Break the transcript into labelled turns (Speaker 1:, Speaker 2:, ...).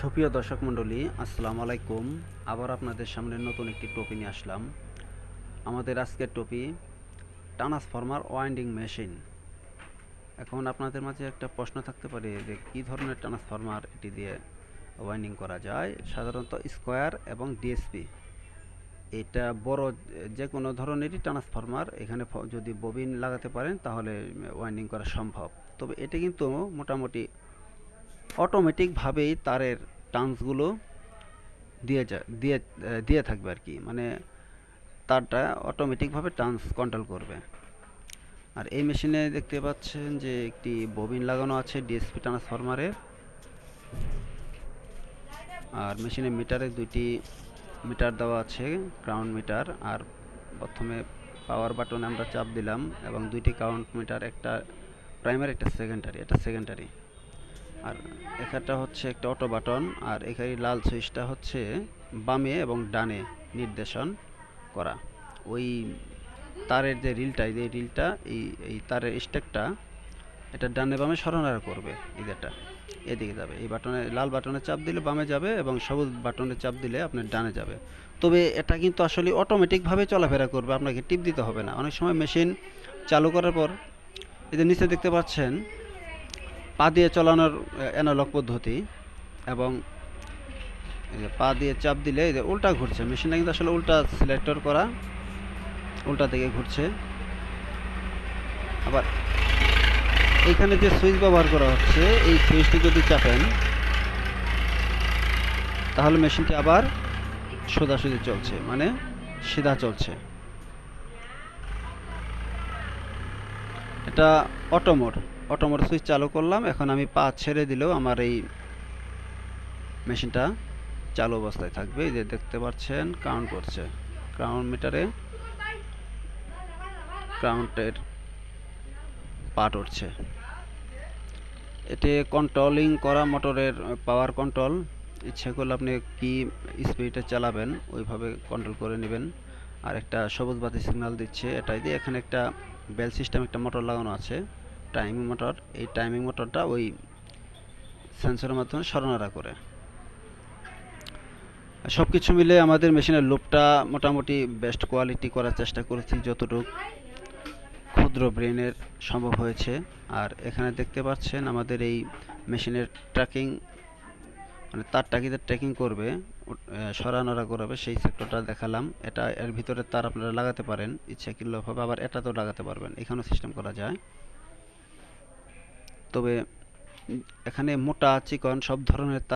Speaker 1: সুপ্রিয় দর্শক মণ্ডলী, আসসালামু আলাইকুম। আবার আপনাদের সামনে নতুন একটি টপি নিয়ে আসলাম। আমাদের আজকের টপি, ট্রান্সফরমার ওয়াইন্ডিং মেশিন। এখন আপনাদের মাঝে একটা প্রশ্ন থাকতে পারে যে, কী ধরনের ট্রান্সফরমার এটি দিয়ে ওয়াইন্ডিং করা যায়? সাধারণত স্কোয়ার এবং ডিএসপি। এটা বড় যে কোনো ধরনেরই ট্রান্সফরমার, এখানে যদি ববিন লাগাতে পারেন, তাহলে ওয়াইন্ডিং করা সম্ভব। তবে এটা কিন্তু মোটামুটি অটোমেটিকভাবেই তারের টার্নসগুলো দিয়ে যা, দিয়ে দিয়ে থাকবে আর কি। মানে তারটা অটোমেটিকভাবে টার্নস কন্ট্রোল করবে। আর এই মেশিনে দেখতে পাচ্ছেন যে একটি ববিন লাগানো আছে ডিএসপি ট্রান্সফরমারের আর মেশিনে মিটারে দুইটি মিটার দেওয়া আছে গ্রাউন্ড মিটার আর প্রথমে পাওয়ার বাটনে আমরা চাপ দিলাম এবং দুইটি কাউন্ট মিটার একটা প্রাইমারি একটা সেকেন্ডারি এটা সেকেন্ডারি আর এখানটা হচ্ছে একটা অটো বাটন, আর এখানে লাল সুইচটা হচ্ছে বামে এবং ডানে নির্দেশন করা। ওই তারের যে রিলটা, এই যে রিলটা, এই এই তারের স্টেকটা, এটা ডানে বামে সরানোর করবে এদেরটা এদিকে যাবে, এই বাটনে, লাল বাটনে চাপ দিলে বামে যাবে এবং সবুজ বাটনে চাপ দিলে আপনার ডানে যাবে। তবে এটা কিন্তু আসলে অটোমেটিকভাবে চলাফেরা করবে, আপনাকে টিপ দিতে হবে না। অনেক সময় মেশিন চালু করার পর, এই যে নিচে দেখতে পাচ্ছেন পা দিয়ে চালানোর অ্যানালগ পদ্ধতি এবং পা দিয়ে চাপ দিলে এই যে উল্টা ঘুরছে। মেশিনটা কিন্তু আসলে উল্টা সিলেক্টর করা, উল্টা দিকে ঘুরছে। আবার এখানে যে সুইচ ব্যবহার করা হচ্ছে, এই সুইচটি যদি চাপেন, তাহলে মেশিনটি আবার সোজাসুজি চলছে মানে সিধা চলছে। এটা অটোমোড অটোমোড সুইচ চালু করলাম। এখন আমি পা ছেড়ে দিলেও আমার এই মেশিনটা চালু অবস্থায় থাকবে। এই যে দেখতে পাচ্ছেন কাউন্ট করছে। কাউন্ট মিটারে কাউন্টের পার্ট উঠছে। এতে কন্ট্রোলিং করা মোটরের পাওয়ার কন্ট্রোল ইচ্ছে করলে আপনি কি স্পিডে চালাবেন, ওইভাবে কন্ট্রোল করে নেবেন। আর একটা সবুজ বাতি সিগন্যাল দিচ্ছে এটাই দিয়ে। এখানে একটা বেল সিস্টেম একটা মোটর লাগানো আছে। টাইমিং মোটর এই টাইমিং মোটরটা ওই সেন্সরের মাধ্যমে সরনাড়া করে। সব কিছু মিলে আমাদের মেশিনের লুপটা মোটামুটি বেস্ট কোয়ালিটি করার চেষ্টা করেছি যতটুকু ক্ষুদ্র ব্রেনের সম্ভব হয়েছে। আর এখানে দেখতে পাচ্ছেন আমাদের এই মেশিনের ট্র্যাকিং মানে তার কি ট্র্যাকিং করবে সরানোরা করবে, সেই সেক্টরটা দেখালাম। এটা এর ভিতরে তার আপনারা লাগাতে পারেন, ইচ্ছা কিনলেভাবে আবার এটাতেও লাগাতে পারবেন। এখানেও সিস্টেম করা যায়। তবে এখানে মোটা চিকন সব ধরনের